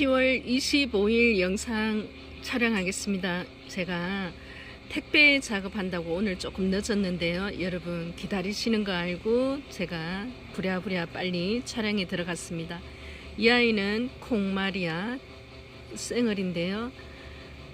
10월 25일 영상 촬영하겠습니다. 제가 택배 작업한다고 오늘 조금 늦었는데요. 여러분 기다리시는 거 알고 제가 부랴부랴 빨리 촬영에 들어갔습니다. 이 아이는 콩마리아 쌩얼인데요.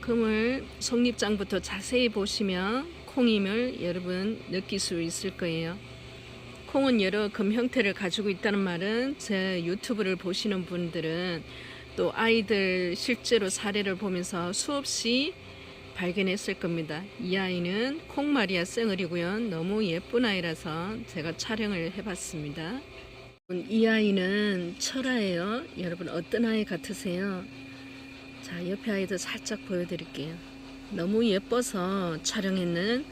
금을 속립장부터 자세히 보시면 콩임을 여러분 느낄 수 있을 거예요. 콩은 여러 금 형태를 가지고 있다는 말은 제 유튜브를 보시는 분들은 또 아이들 실제로 사례를 보면서 수없이 발견했을 겁니다. 이 아이는 콩마리아 쌩얼이고요. 너무 예쁜 아이라서 제가 촬영을 해봤습니다. 이 아이는 철아예요. 여러분 어떤 아이 같으세요? 자 옆에 아이도 살짝 보여드릴게요. 너무 예뻐서 촬영했는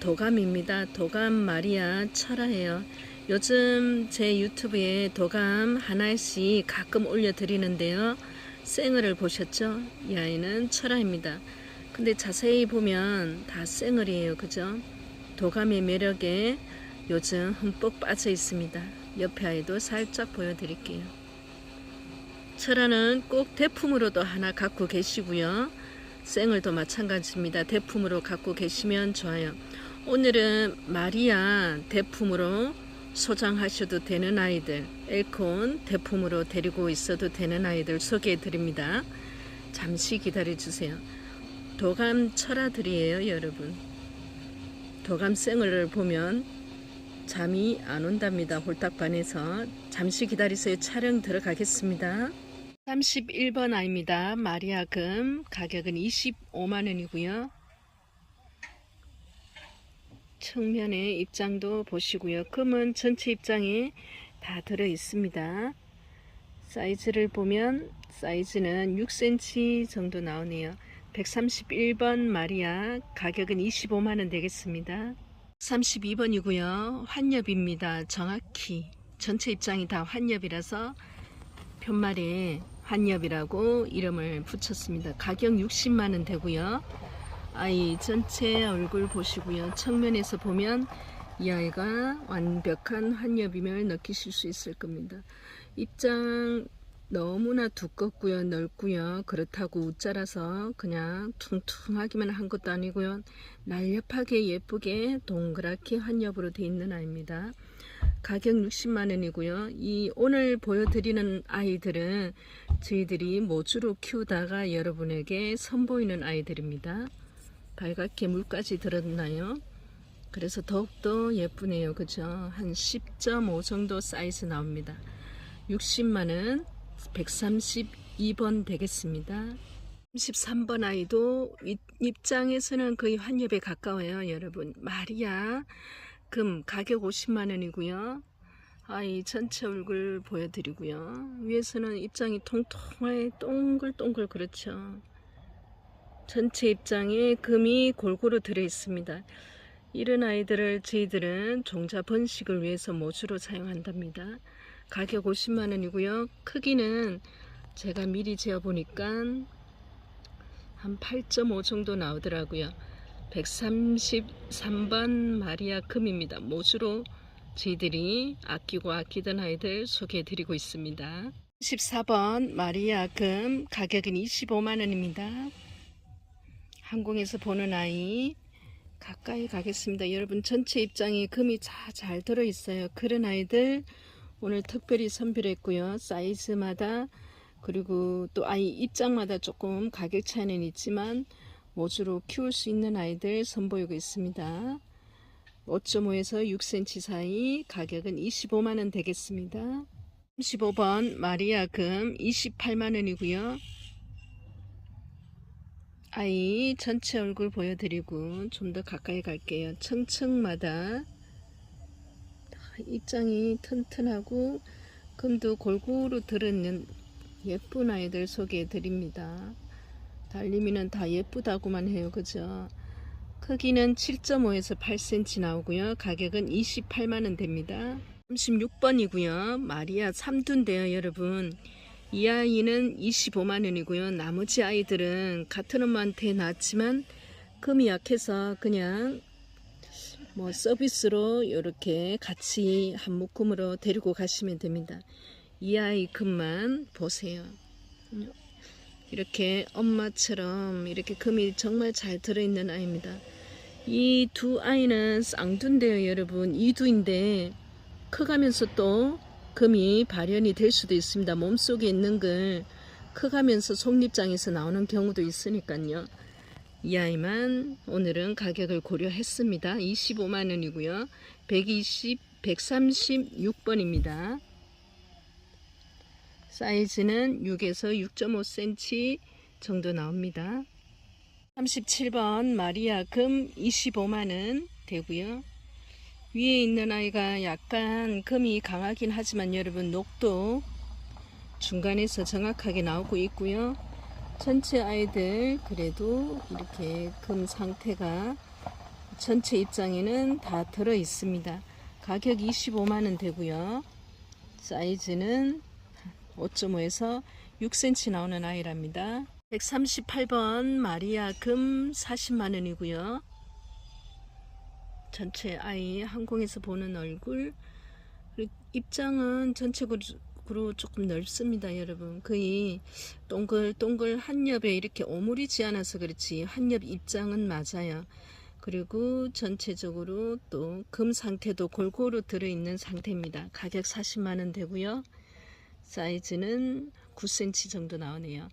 도감입니다. 도감 마리아 철아예요. 요즘 제 유튜브에 도감 하나씩 가끔 올려드리는데요. 쌩얼을 보셨죠? 이 아이는 철아입니다. 근데 자세히 보면 다 쌩얼이에요. 그죠? 도감의 매력에 요즘 흠뻑 빠져 있습니다. 옆에 아이도 살짝 보여드릴게요. 철아는 꼭 대품으로도 하나 갖고 계시고요. 쌩얼도 마찬가지입니다. 대품으로 갖고 계시면 좋아요. 오늘은 마리아 대품으로 소장하셔도 되는 아이들, 엘콘 대품으로 데리고 있어도 되는 아이들 소개해 드립니다. 잠시 기다려 주세요. 도감 철아들이에요, 여러분. 도감 쌩얼을 보면 잠이 안 온답니다. 홀딱반에서. 잠시 기다리세요. 촬영 들어가겠습니다. 31번 아입니다. 마리아금 가격은 25만 원이고요. 측면의 입장도 보시고요. 금은 전체 입장에 다 들어 있습니다. 사이즈를 보면 사이즈는 6cm 정도 나오네요. 131번 마리아 가격은 25만원 되겠습니다. 32번이고요. 환엽입니다. 정확히 전체 입장이 다 환엽이라서 편말에 환엽이라고 이름을 붙였습니다. 가격 60만원 되고요. 아이 전체 얼굴 보시고요. 측면에서 보면 이 아이가 완벽한 환엽임을 느끼실 수 있을 겁니다. 입장 너무나 두껍고요. 넓고요. 그렇다고 웃자라서 그냥 퉁퉁하기만 한 것도 아니고요. 날렵하게 예쁘게 동그랗게 환엽으로 되어 있는 아이입니다. 가격 60만원이고요. 이 오늘 보여드리는 아이들은 저희들이 모주로 키우다가 여러분에게 선보이는 아이들입니다. 발갛게 물까지 들었나요? 그래서 더욱더 예쁘네요. 그죠? 한 10.5 정도 사이즈 나옵니다. 60만원 132번 되겠습니다. 33번 아이도 입장에서는 거의 환엽에 가까워요. 여러분. 마리아 금 가격 50만원이고요. 아이 전체 얼굴 보여드리고요. 위에서는 입장이 통통해 동글동글 그렇죠. 전체 입장에 금이 골고루 들어 있습니다. 이런 아이들을 저희들은 종자 번식을 위해서 모주로 사용한답니다. 가격 50만원이고요. 크기는 제가 미리 재어보니까 한 8.5 정도 나오더라고요. 133번 마리아 금입니다. 모주로 저희들이 아끼고 아끼던 아이들 소개해 드리고 있습니다. 14번 마리아 금 가격은 25만원입니다. 항공에서 보는 아이 가까이 가겠습니다. 여러분 전체 입장이 금이 잘 들어 있어요. 그런 아이들 오늘 특별히 선별했고요. 사이즈마다 그리고 또 아이 입장마다 조금 가격 차이는 있지만 모주로 키울 수 있는 아이들 선보이고 있습니다. 5.5에서 6cm 사이 가격은 25만원 되겠습니다. 35번 마리아 금 28만원이고요. 아이 전체 얼굴 보여드리고 좀 더 가까이 갈게요. 층층마다 입장이 튼튼하고 금도 골고루 들었는 예쁜 아이들 소개해 드립니다. 달리미는 다 예쁘다고만 해요. 그죠? 크기는 7.5에서 8cm 나오고요. 가격은 28만원 됩니다. 36번이고요. 마리아 삼두인데요. 여러분. 이 아이는 25만 원이고요. 나머지 아이들은 같은 엄마한테 낳았지만 금이 약해서 그냥 뭐 서비스로 이렇게 같이 한 묶음으로 데리고 가시면 됩니다. 이 아이 금만 보세요. 이렇게 엄마처럼 이렇게 금이 정말 잘 들어있는 아이입니다. 이 두 아이는 쌍두인데요, 여러분. 이두인데 커가면서 또 금이 발현이 될 수도 있습니다. 몸속에 있는 걸 커가면서 속립장에서 나오는 경우도 있으니까요. 이 아이만 오늘은 가격을 고려했습니다. 25만 원이고요. 120, 136번입니다. 사이즈는 6에서 6.5cm 정도 나옵니다. 37번 마리아 금 25만원 되고요. 위에 있는 아이가 약간 금이 강하긴 하지만 여러분 녹도 중간에서 정확하게 나오고 있고요. 전체 아이들 그래도 이렇게 금 상태가 전체 입장에는 다 들어 있습니다. 가격 25만원 되고요. 사이즈는 5.5에서 6cm 나오는 아이랍니다. 138번 마리아 금 40만원이고요. 전체 아이 항공에서 보는 얼굴. 그리고 입장은 전체적으로 조금 넓습니다 여러분. 거의 동글동글 한 겹에 이렇게 오므리지 않아서 그렇지 한겹 입장은 맞아요. 그리고 전체적으로 또 금 상태도 골고루 들어있는 상태입니다. 가격 40만원 되고요. 사이즈는 9cm 정도 나오네요.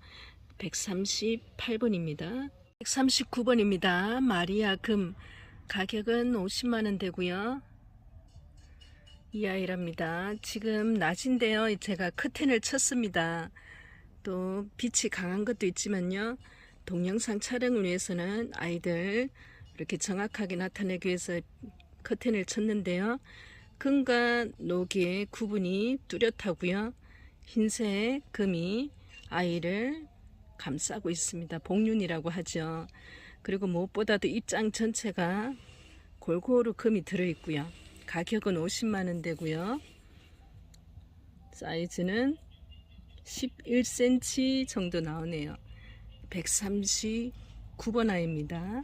138번입니다. 139번입니다. 마리아 금 가격은 50만원 되고요. 이 아이랍니다. 지금 낮인데요. 제가 커튼을 쳤습니다. 또 빛이 강한 것도 있지만요. 동영상 촬영을 위해서는 아이들 이렇게 정확하게 나타내기 위해서 커튼을 쳤는데요. 금과 녹의 구분이 뚜렷하고요. 흰색 금이 아이를 감싸고 있습니다. 복륜이라고 하죠. 그리고 무엇보다도 입장 전체가 골고루 금이 들어있고요. 가격은 50만원 되고요. 사이즈는 11cm 정도 나오네요. 139번 아이입니다.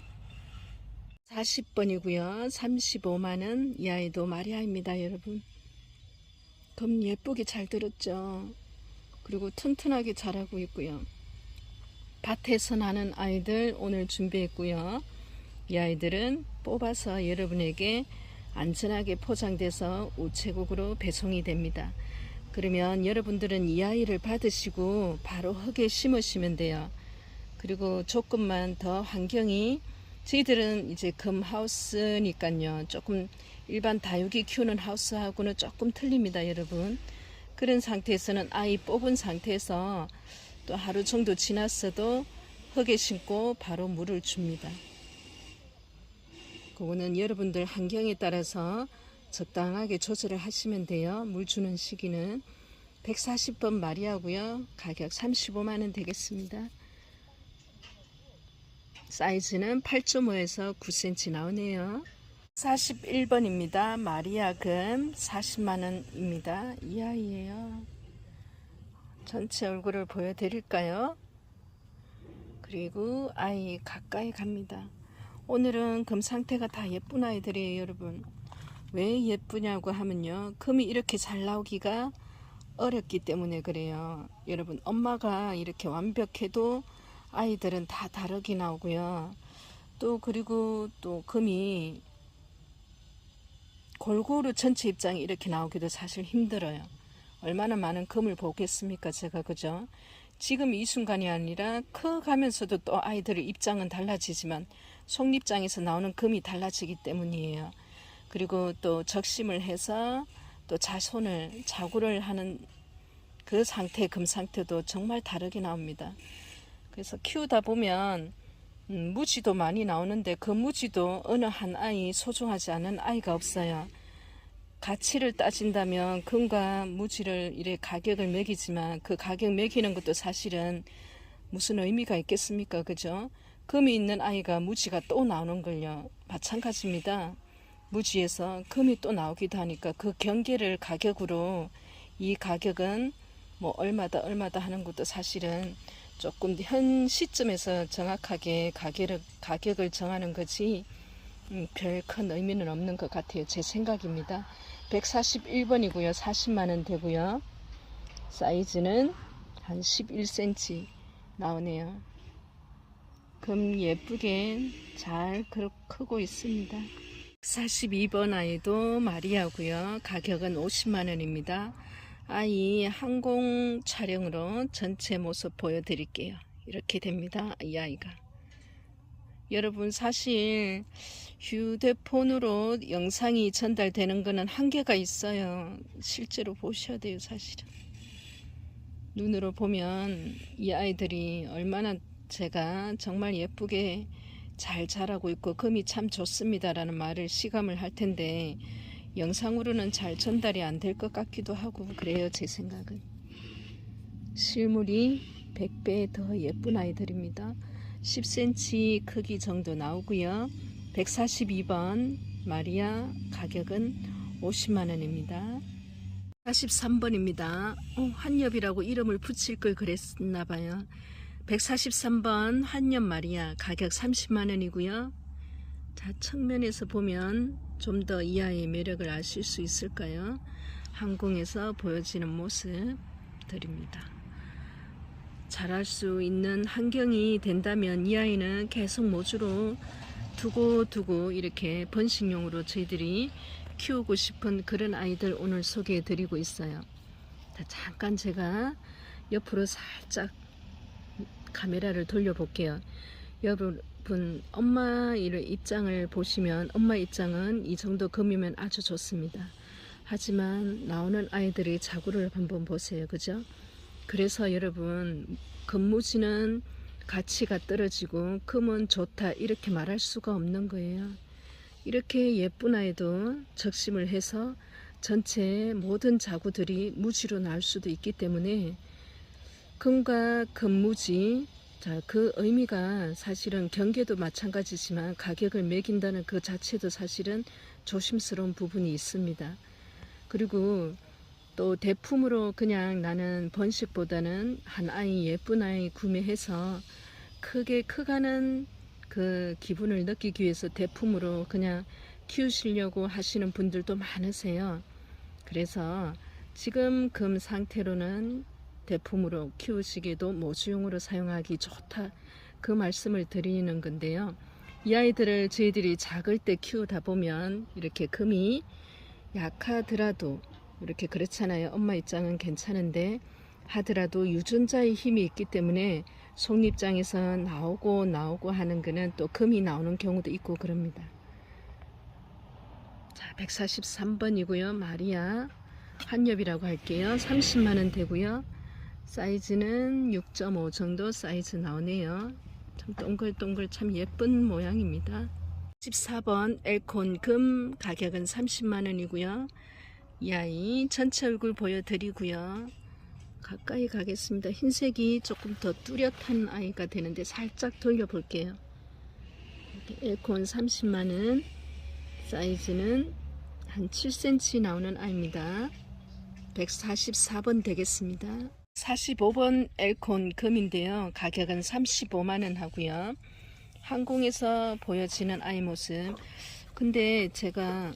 40번이고요. 35만원 이 아이도 마리아입니다. 여러분. 금 예쁘게 잘 들었죠. 그리고 튼튼하게 자라고 있고요. 밭에서 나는 아이들 오늘 준비했고요. 이 아이들은 뽑아서 여러분에게 안전하게 포장돼서 우체국으로 배송이 됩니다. 그러면 여러분들은 이 아이를 받으시고 바로 흙에 심으시면 돼요. 그리고 조금만 더 환경이 저희들은 이제 금 하우스니까요. 조금 일반 다육이 키우는 하우스하고는 조금 틀립니다, 여러분. 그런 상태에서는 아이 뽑은 상태에서 또 하루 정도 지났어도 흙에 심고 바로 물을 줍니다. 그거는 여러분들 환경에 따라서 적당하게 조절을 하시면 돼요. 물 주는 시기는 140번 마리아고요. 가격 35만원 되겠습니다. 사이즈는 8.5에서 9cm 나오네요. 41번입니다. 마리아 금 40만원입니다. 이 아이예요. 전체 얼굴을 보여드릴까요? 그리고 아이 가까이 갑니다. 오늘은 금 상태가 다 예쁜 아이들이에요, 여러분. 왜 예쁘냐고 하면요. 금이 이렇게 잘 나오기가 어렵기 때문에 그래요. 여러분, 엄마가 이렇게 완벽해도 아이들은 다 다르게 나오고요. 또 그리고 또 금이 골고루 전체 입장이 이렇게 나오기도 사실 힘들어요. 얼마나 많은 금을 보겠습니까 제가 그죠? 지금 이 순간이 아니라 커가면서도 또 아이들의 입장은 달라지지만 속립장에서 나오는 금이 달라지기 때문이에요. 그리고 또 적심을 해서 또 자손을 자구를 하는 그 상태 금 상태도 정말 다르게 나옵니다. 그래서 키우다 보면 음, 무지도 많이 나오는데 그 무지도 어느 한 아이 소중하지 않은 아이가 없어요 가치를 따진다면 금과 무지를 이래 가격을 매기지만 그 가격 매기는 것도 사실은 무슨 의미가 있겠습니까? 그죠? 금이 있는 아이가 무지가 또 나오는 걸요. 마찬가지입니다. 무지에서 금이 또 나오기도 하니까 그 경계를 가격으로 이 가격은 뭐 얼마다 얼마다 하는 것도 사실은 조금 현 시점에서 정확하게 가격을, 가격을 정하는 거지 음, 별큰 의미는 없는 것 같아요. 제 생각입니다. 141번이고요. 40만원 되고요. 사이즈는 한 11cm 나오네요. 금 예쁘게 잘 크- 크고 있습니다. 42번 아이도 마리아고요. 가격은 50만 원입니다. 아이 항공 촬영으로 전체 모습 보여드릴게요. 이렇게 됩니다. 이 아이가. 여러분 사실 휴대폰으로 영상이 전달되는 거는 한계가 있어요. 실제로 보셔야 돼요, 사실은. 눈으로 보면 이 아이들이 얼마나 제가 정말 예쁘게 잘 자라고 있고 금이 참 좋습니다라는 말을 시감을 할 텐데 영상으로는 잘 전달이 안 될 것 같기도 하고 그래요 제 생각은 실물이 100배 더 예쁜 아이들입니다 10cm 크기 정도 나오고요. 142번 마리아 가격은 50만원입니다. 43번입니다. 어, 한엽이라고 이름을 붙일 걸 그랬나 봐요. 143번 한엽 마리아 가격 30만원이고요. 자 측면에서 보면 좀 더 이 아이의 매력을 아실 수 있을까요? 항공에서 보여지는 모습들입니다 잘할 수 있는 환경이 된다면 이 아이는 계속 모주로 두고 두고 이렇게 번식용으로 저희들이 키우고 싶은 그런 아이들 오늘 소개해 드리고 있어요. 자, 잠깐 제가 옆으로 살짝 카메라를 돌려볼게요. 여러분 엄마 입장을 보시면 엄마 입장은 이 정도 금이면 아주 좋습니다. 하지만 나오는 아이들의 자구를 한번 보세요. 그죠? 그래서 여러분 금무지는 가치가 떨어지고 금은 좋다 이렇게 말할 수가 없는 거예요. 이렇게 예쁜 아이도 적심을 해서 전체 모든 자구들이 무지로 나올 수도 있기 때문에 금과 금무지 자, 그 의미가 사실은 경계도 마찬가지지만 가격을 매긴다는 그 자체도 사실은 조심스러운 부분이 있습니다. 그리고 또 대품으로 그냥 나는 번식보다는 한 아이 예쁜 아이 구매해서 크게 크가는 그 기분을 느끼기 위해서 대품으로 그냥 키우시려고 하시는 분들도 많으세요. 그래서 지금 금 상태로는 대품으로 키우시기도 모주용으로 사용하기 좋다. 그 말씀을 드리는 건데요. 이 아이들을 저희들이 작을 때 키우다 보면 이렇게 금이 약하더라도 이렇게 그렇잖아요. 엄마 입장은 괜찮은데 하더라도 유전자의 힘이 있기 때문에 속립장에서 나오고 나오고 하는 거는 또 금이 나오는 경우도 있고 그럽니다. 자, 143번이고요. 마리아 한엽이라고 할게요. 30만원 되고요. 사이즈는 6.5 정도 사이즈 나오네요. 참 동글동글 참 예쁜 모양입니다. 14번 엘콘 금 가격은 30만원이고요. 이 아이 전체 얼굴 보여드리고요. 가까이 가겠습니다. 흰색이 조금 더 뚜렷한 아이가 되는데 살짝 돌려볼게요. 엘콘 30만원 사이즈는 한 7cm 나오는 아이입니다. 144번 되겠습니다. 45번 엘콘 금인데요. 가격은 35만원 하고요. 항공에서 보여지는 아이 모습. 근데 제가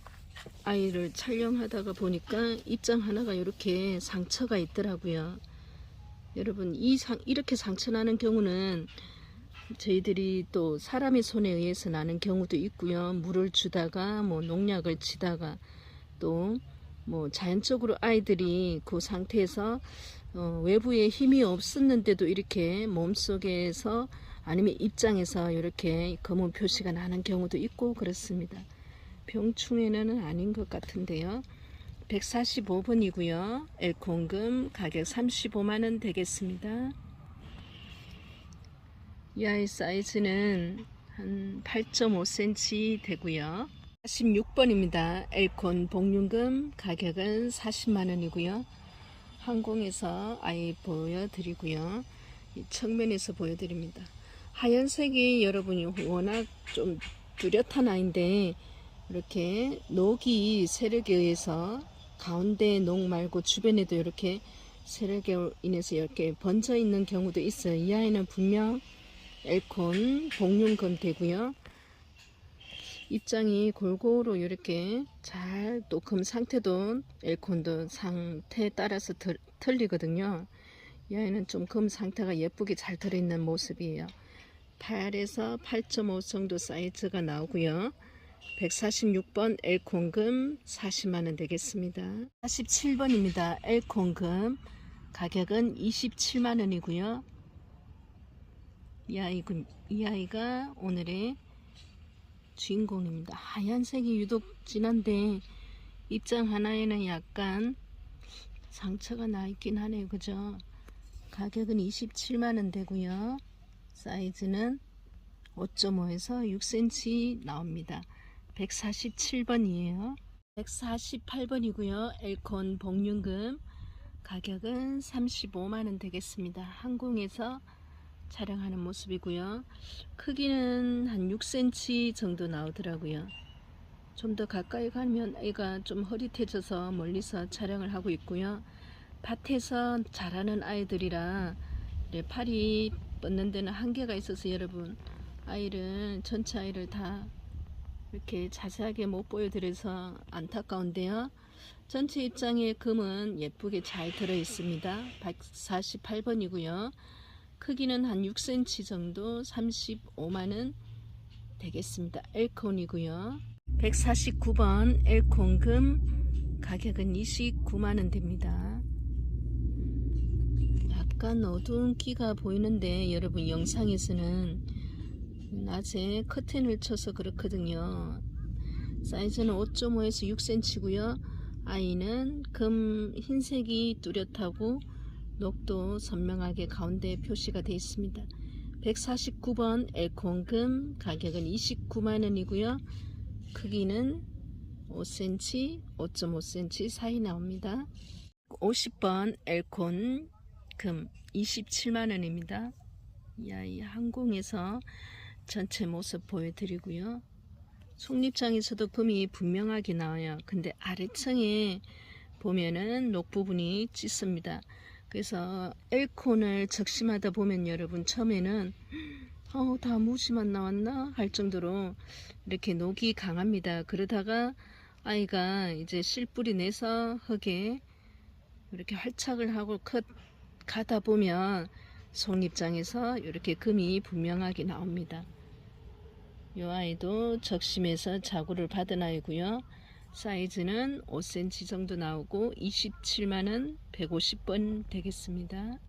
아이를 촬영하다가 보니까 입장 하나가 이렇게 상처가 있더라고요. 여러분 이 상, 이렇게 상처 나는 경우는 저희들이 또 사람의 손에 의해서 나는 경우도 있고요. 물을 주다가 뭐 농약을 치다가 또 뭐 자연적으로 아이들이 그 상태에서 어, 외부에 힘이 없었는데도 이렇게 몸속에서 아니면 입장에서 이렇게 검은 표시가 나는 경우도 있고 그렇습니다. 병충해는 아닌 것 같은데요. 145번이고요. 엘콩금 가격 35만원 되겠습니다. 이 아이 사이즈는 한 8.5cm 되고요. 46번입니다. 엘콘 복륜금 가격은 40만원이고요. 항공에서 아이 보여드리고요. 이 측면에서 보여드립니다. 하얀색이 여러분이 워낙 좀 뚜렷한 아이인데 이렇게 녹이 세력에 의해서 가운데 녹 말고 주변에도 이렇게 세력에 인해서 이렇게 번져 있는 경우도 있어요. 이 아이는 분명 엘콘 복륜금 되고요. 입장이 골고루 이렇게 잘또금 상태도 엘콘도 상태에 따라서 들, 틀리거든요. 이 아이는 좀금 상태가 예쁘게 잘 들어있는 모습이에요. 8에서 8.5 정도 사이즈가 나오고요. 146번 엘콩금 40만원 되겠습니다. 47번입니다. 엘콩금 가격은 27만원이고요. 이, 아이가, 이 아이가 오늘의 주인공입니다. 하얀색이 유독 진한데 입장 하나에는 약간 상처가 나 있긴 하네요. 그죠? 가격은 27만원 되고요. 사이즈는 5.5에서 6cm 나옵니다. 147번이에요. 148번이고요. 엘콘 복륜금 가격은 35만원 되겠습니다. 항공에서 촬영하는 모습이고요. 크기는 한 6cm 정도 나오더라고요. 좀 더 가까이 가면 애가 좀 허릿해져서 멀리서 촬영을 하고 있고요. 밭에서 자라는 아이들이라 팔이 뻗는 데는 한계가 있어서 여러분 아이를 전체 아이를 다 이렇게 자세하게 못 보여드려서 안타까운데요. 전체 입장에 금은 예쁘게 잘 들어 있습니다. 148번이고요. 크기는 한 6cm 정도 35만원 되겠습니다. 엘콘이고요. 149번 엘콘금 가격은 29만원 됩니다. 약간 어두운 끼가 보이는데 여러분 영상에서는 낮에 커튼을 쳐서 그렇거든요. 사이즈는 5.5에서 6cm고요. 아이는 금 흰색이 뚜렷하고 녹도 선명하게 가운데 표시가 되어 있습니다. 149번 엘콩금 가격은 29만원이고요. 크기는 5cm, 5.5cm 사이 나옵니다. 50번 엘콘 금 27만원입니다. 이 아이 항공에서 전체 모습 보여드리고요. 속립장에서도 금이 분명하게 나와요. 근데 아래층에 보면은 녹 부분이 찢습니다. 그래서 엘콘을 적심하다 보면 여러분 처음에는 어, 다 무지만 나왔나 할 정도로 이렇게 녹이 강합니다. 그러다가 아이가 이제 실뿌리 내서 흙에 이렇게 활착을 하고 컷 가다 보면 속립장에서 이렇게 금이 분명하게 나옵니다. 이 아이도 적심해서 자구를 받은 아이고요. 사이즈는 5cm 정도 나오고 27만원 150번 되겠습니다.